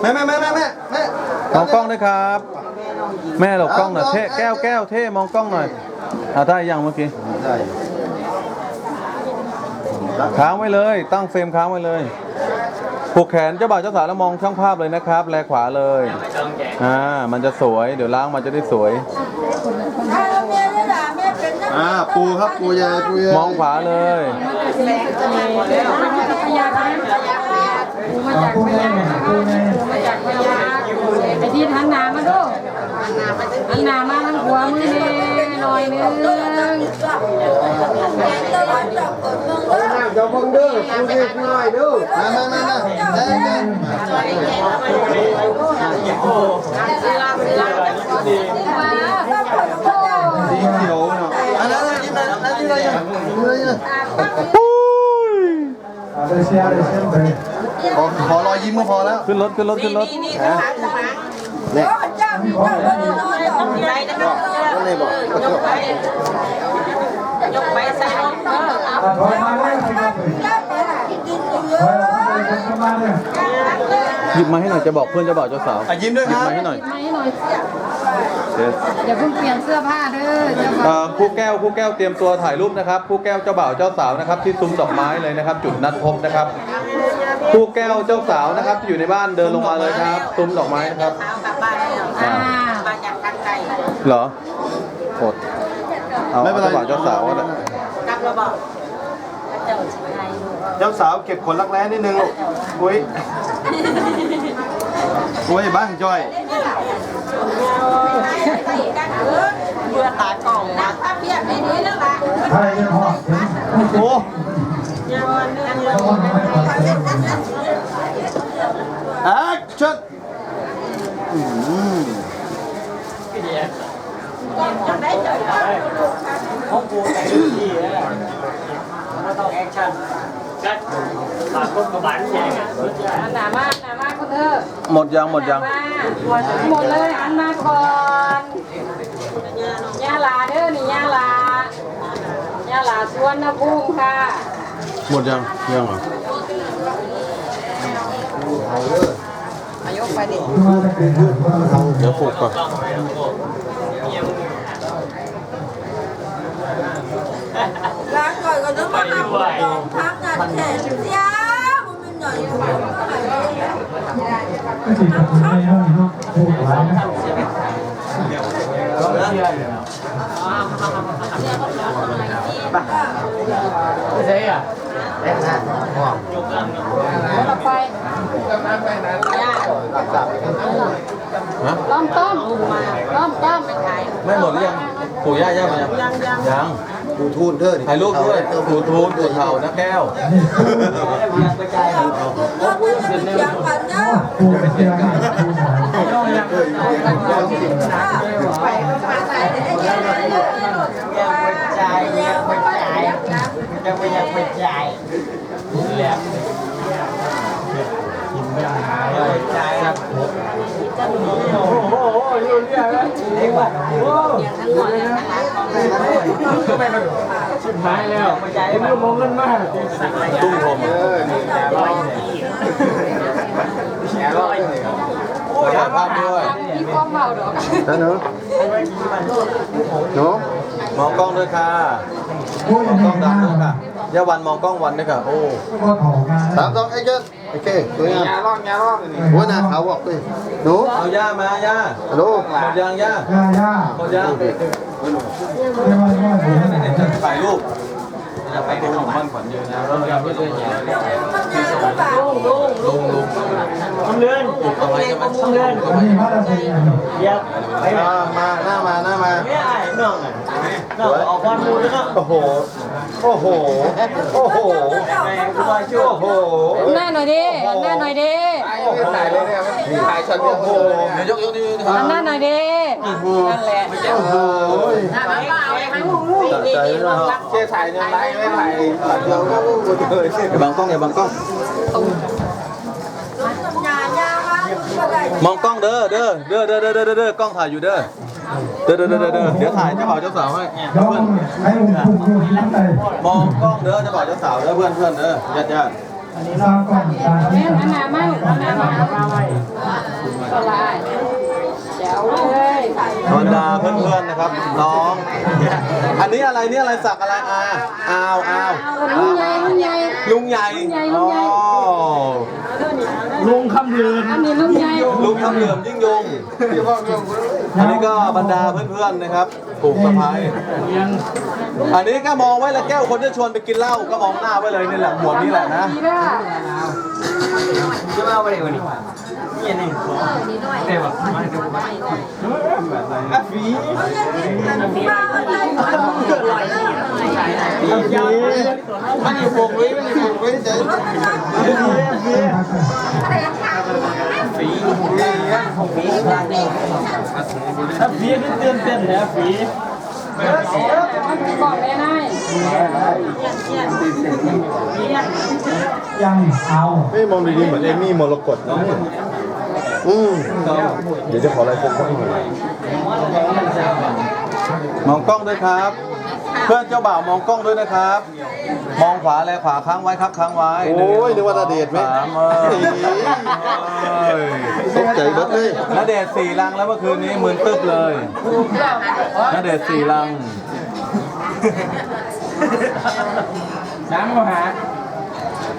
แม่แม่แม่แม่แม่แม่มองกล้องด้วยครับ แม่หลบกล้องหน่อยเท่แก้วแก้วเท่มองกล้องหน่อยอะได้ยังเมื่อกี้ได้ค้างไว้เลย ตั้งเฟรมค้างไว้เลยผูกแขนเจ้าบ่าวเจ้าสาวแล้วมองช่างภาพเลยนะครับ แลขวาเลย อ่า มันจะสวย เดี๋ยวล้างมันจะได้สวย à mẹ đấy là mẹ เป็นนัก อ่าปูครับปูใหญ่ปูใหญ่มองขวาเลยพยาค่ะปูมาจากพยาค่ะปูมาจากพยาไอ้ที่หันหน้ามาดูหันหน้ามาทางขวามือนี่หน่อยนึง tôi nói cho con mừng đó เดี๋ยวเบิ่งเด้อปูใหญ่ปูน้อยเด้อมามามามาแม่แม่สีเขียว อันนี้อะไรอะอะไรอะขอขอรอยยิ้มก็พอแล้ว ขึ้นรถขึ้นรถขึ้นรถเนี่ย có cha mình có nó nó nó ก็เลยบอกยกไปใส่รถเออ หยิบมาให้หน่อยจะบอกเพื่อนเจ้าบ่าวเจ้าสาวอะยิ้มด้วยหยิคบรับมาให้หน่อยไม่หน่อยเดี๋ยวอย่าเพิ่งเปลี่ยนเสื้อผ้าเด้อเจ้าบ่าวเอ่อคู่แก้วคู่แก้วเตรียมตัวถ่ายรูปนะครับคู่แก้วเจ้าบ่าวเจ้าสาวนะครับที่ซุ้มดอกไม้เลยนะครับ จุดนัดพบนะครับคู่แก้วเจ้าสาวนะครับที่อยู่ในบ้านเดินลงมาเลยครับ ซุ้มดอกไม้นะครับอ่าเหรอโอดเอาไม่เป็นไร เจ้าบ่าวเจ้าสาวก็ได้ เจ้าสาวเก็บขนรักแร้นิดนึงลูกกุ้ยกุ้ยบ้างจ้อย pháp hiện đi đi đó là โอ้แอ หันหน้ามาหันหน้ามาคนเถอะหมดยังหมดยังมาหมดเลยหันมาก่อนย่าลาเด้อนี่ย่าลาย่าลาสวนนภูมิค่ะหมดยังยังเหรออายกไปดิเดี๋ยวผูกก่อน là rồi còn nó mà học còn tháng là thể giá mà mình nói như vậy ต่อ ไปย่าฮะต้อมต้อมต้อมต้อมไม่หมดหรือยังปู่ย่าย่ามายังยัง ดูทูนเด้อถ่ายรูปด้วยปู่ทูนปู่เท่านะแก้ว nó mới chẳng phải nhá phải phải phải để chạy nhà phải chạy ยังไม่ยังไม่จ่ายแหลมจ่ายครับโอ้โห อยู่เนี่ยนะเด็กว่ะโอ้ทำไมมันชิบหายแล้วผมก็มองเงินมากตุ้มโทมเออนี่ถ่ายภาพด้วยมีความเบาดอกนั่นเนาะเนาะมองกล้องด้วยค่ะมองกล้องดังด้วยค่ะ ย่าวันมองกล้องวันด้วยค่ะโอ้สามสองไอ้เจ้าโอเคสวยงามยาล่องยาล่องนี่หัวหน้าเขาบอกเลยหนูเอาย่ามาย่าฮัลโหลหมดยังย่าหมดยังถ่ายรูปจะไปดูของบ้านขวัญเยอะนะแล้วเราไม่ได้ยินลุงลุงทำเรือนปลุกเอาไว้ใช่ไหมทำเรือนปลุกเอาไว้เดี๋ยวไปไหนมามาหน้ามาหน้ามาไม่ไอ้น้องอะ น้องออกบอลมูแล้วก็โอ้โห โอ้โห โอ้โหไอ้กูว่าชั่วโอ้โหหน้าหน่อยดิหน้าหน่อยดิถ่ายเลยเนี่ยถ่ายช็อตเดียวโอ้โหเดี๋ยวยกยกนิ้วหันหน้าหน่อยดินั่นแหละโอ้โหนี่นี่นี่น้องรักเชื่อถ่ายในไลน์ไม่ถ่ายเดี๋ยวก็รู้เลยอย่าบังกล้องอย่าบังกล้อง nhà nhà mà มองกล้องเด้อเด้อเด้อเด้อเด้อเด้อเด้อกล้องถ่ายอยู่เด้อ เดี๋ยวเดี๋ยวเดี๋ยวเดี๋ยวเดี๋ยวถ่ายเจ้าบ่าวเจ้าสาวให้น้องเพื่อนให้ผมถูกอยู่ที่ไหนมองกล้องเด้อเจ้าบ่าวเจ้าสาวเด้อเพื่อนเพื่อนเด้อญาติญาติสร้างกล่องการแม่ที่นอันนามาลูกอันนามาก็ลายเดี๋ยวเลยบรรดาเพื่อนเพื่อนๆนะครับน้อง อันนี้อะไรนี่อะไรสักอะไรอาอ้าวอ้าวลุงใหญ่ลุงใหญ่ ลุงใหญ่ลุงใหญ่ลุงใหญ่ อ๋อ ลุงคำลืนอันนี้ลุงใหญ่ลุงทำเหลื่อมยิ่งยง อันนี้ก็บรรดาเพื่อนๆนะครับปลูกสะพายยังอันนี้ก็มองไว้ละแก้วคนจะชวนไปกินเหล้าก็มองหน้าไว้เลยนี่แหละหมวดนี้แหละนะดีละจะมาวันไหนวันนี้นี่นี่เดี๋ยวมาเดี๋ยวมาอะฝี มาอะไรมาเกิดอะไรยาวมันอยู่วงไว้มันอยู่วงไว้เจ๊ฝีฝีถ้าฝีก็เตือนเต้นนะฝีมันบอกแม่นายยังเอาไม่มองดีๆเหมือนเอมี่มรกตนะอืมเดี๋ยวจะขออะไรเซ็นสักหน่อยมองกล้องด้วยครับ เพื่อนเจ้าบ่าวมองกล้องด้วยนะครับ มองขวาแลขวาค้างไว้ครับค้างไว้โอ้ยนึกว่านาเดชน์ไหม สามเออตกใจเบิดเลยณเดชน์สี่ลังแล้วเมื่อคืนนี้หมื่นตึ๊บเลยณเดชน์สี่ลัง น้ำมาหา